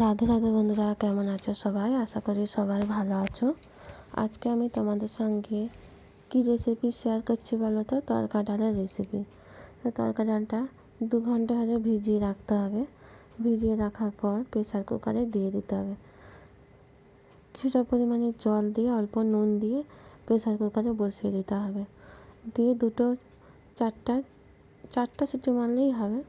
রাধে রাধে বন্ধুরা, কেমন আছো সবাই? আশা করি সবাই ভালো আছো। আজকে আমি তোমাদের সঙ্গে কি রেসিপি শেয়ার করছি বলো তো? তরকা ডালের রেসিপি তো তরকা ডালটা দু ঘণ্টা হলে ভিজিয়ে রাখতে হবে। ভিজিয়ে রাখার পর প্রেসার কুকারে দিয়ে দিতে হবে। কিছুটা পরিমাণে জল দিয়ে, অল্প নুন দিয়ে প্রেসার কুকারে বসিয়ে দিতে হবে। দিয়ে দুটো চারটা চারটা সিটি মারলেই হবে।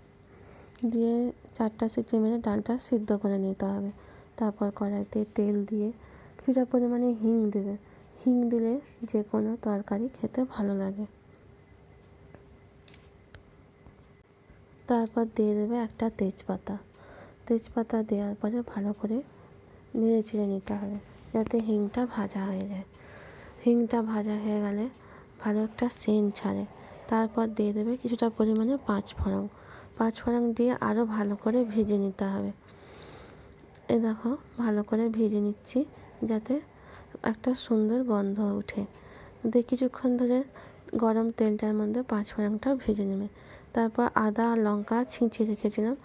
দিয়ে চারটা সিটি মেরে ডালটা সিদ্ধ করে নিতে হবে। তারপর কড়াইতে তেল দিয়ে কিছুটা পরিমাণে হিং দেবে। হিং দিলে যে কোনো তরকারি খেতে ভালো লাগে। তারপর দিয়ে দেবে একটা তেজপাতা। তেজপাতা দেওয়ার পরে ভালো করে নেড়ে চেড়ে নিতে হবে, যাতে হিংটা ভাজা হয়ে যায়। হিংটা ভাজা হয়ে গেলে ভালো একটা সেন্ট ছাড়ে। তারপর দিয়ে দেবে কিছুটা পরিমাণে পাঁচ ফোড়ন পাঁচ ফোড়ন দিয়ে আরও ভালো করে ভেজে নিতে হবে। এ দেখো, ভালো করে ভেজে নিচ্ছি যাতে একটা সুন্দর গন্ধ ওঠে। দিয়ে কিছুক্ষণ ধরে গরম তেলটার মধ্যে পাঁচ ফোড়নটা ভেজে নেবে। তারপর আদা, লঙ্কা ছিঁচে রেখেছিলাম।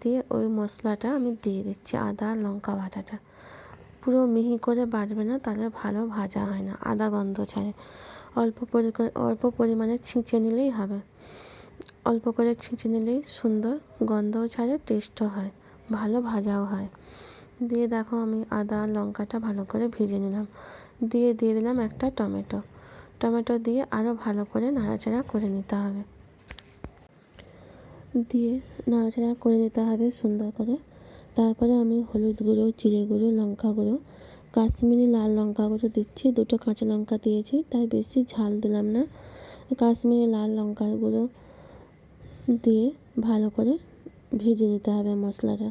দিয়ে ওই মশলাটা আমি দিয়ে দিচ্ছি, আদা আর লঙ্কা বাটাটা। পুরো মিহি করে বাটবে না, তাহলে ভালো ভাজা হয় না, আদা গন্ধ ছাড়ে। অল্প পরি অল্প পরিমাণে ছিঁচে নিলেই হবে। অল্প করে ছিঁচে নিলেই সুন্দর গন্ধও ছাড়ে টেস্টও হয়, ভালো ভাজাও হয়। দিয়ে দেখো আমি আদা, লঙ্কাটা ভালো করে ভেজে নিলাম। দিয়ে দিয়ে দিলাম একটা টমেটো। টমেটো দিয়ে আরও ভালো করে নাড়াচাড়া করে নিতে হবে। দিয়ে নাড়াচাড়া করে নিতে হবে সুন্দর করে। তারপরে আমি হলুদ গুঁড়ো, জিরে গুঁড়ো, লঙ্কা গুঁড়ো, কাশ্মীরি লাল লঙ্কা গুঁড়ো দিচ্ছি। দুটো কাঁচা লঙ্কা দিয়েছি, তাই বেশি ঝাল দিলাম না। কাশ্মীরি লাল লঙ্কার গুঁড়ো দিয়ে ভালো করে ভেজে নিতে হবে মশলাটা।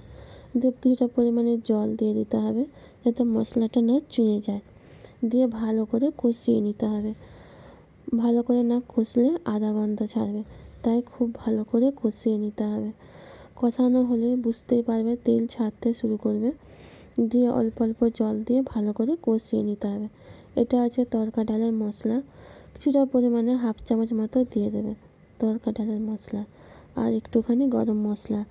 দিয়ে কিছুটা পরিমাণে জল দিয়ে দিতে হবে যাতে মশলাটা না চুঁয়ে যায়। দিয়ে ভালো করে কষিয়ে নিতে হবে। ভালো করে না কষলে আদা গন্ধ ছাড়বে। তাই খুব ভালো করে কষিয়ে নিতে হবে। কষানো হলে বুঝতেই পারবে তেল ছাড়তে শুরু করবে। দিয়ে অল্প অল্প জল দিয়ে ভালো করে কষিয়ে নিতে হবে। এটা আছে তরকা ডালের মশলা। কিছুটা পরিমাণে হাফ চামচ মতো দিয়ে দেবে তরকা ডালের মশলা। আর একটুখানি গরম মশলা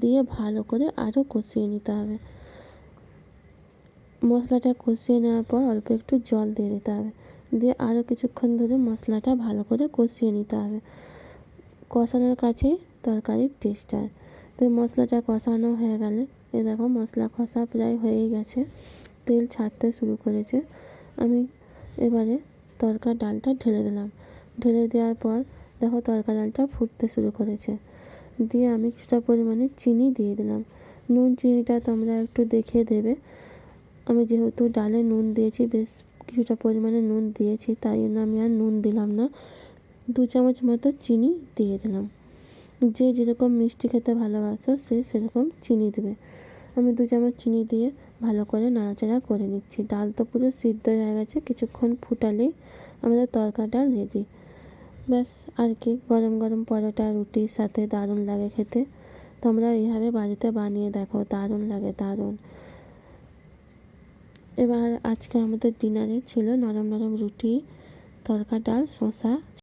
দিয়ে ভালো করে আরও কষিয়ে নিতে হবে। মশলাটা কষিয়ে নেওয়ার পর অল্প একটু জল দিয়ে দিতে হবে। দিয়ে আরও কিছুক্ষণ ধরে মশলাটা ভালো করে কষিয়ে নিতে হবে। কষানোর কাছেই তরকারির টেস্ট হয়। তো মশলাটা কষানো হয়ে গেলে, এ দেখো মশলা কষা প্রায় হয়েই গেছে। তেল ছাড়তে শুরু করেছে। আমি এবারে তরকার ডালটা ঢেলে দিলাম। ঢেলে দেওয়ার পর দেখো তরকা ডালটা ফুটতে শুরু করেছে। দিয়ে আমি কিছুটা পরিমাণে চিনি দিয়ে দিলাম। নুন চিনিটা তোমরা একটু দেখে দেবে। আমি যেহেতু ডালে নুন দিয়েছি, বেশ কিছুটা পরিমাণে নুন দিয়েছি, তাই জন্য আমি আর নুন দিলাম না। দু চামচ মতো চিনি দিয়ে দিলাম। যে যেরকম মিষ্টি খেতে ভালোবাসো, সে সেরকম চিনি দেবে। আমি দু চামচ চিনি দিয়ে ভালো করে নাড়াচাড়া করে নিচ্ছি। ডাল তো পুরো সিদ্ধ হয়ে গেছে, কিছুক্ষণ ফুটালেই আমাদের তরকা ডাল রেডি ব্যাস, আর কি, গরম গরম পরোটা রুটির সাথে দারুণ লাগে খেতে। তোমরা এইভাবে বাড়িতে বানিয়ে দেখো, দারুণ লাগে, দারুণ। এবার আজকে আমাদের ডিনারে ছিল নরম নরম রুটি, তরকা, ডাল, শসা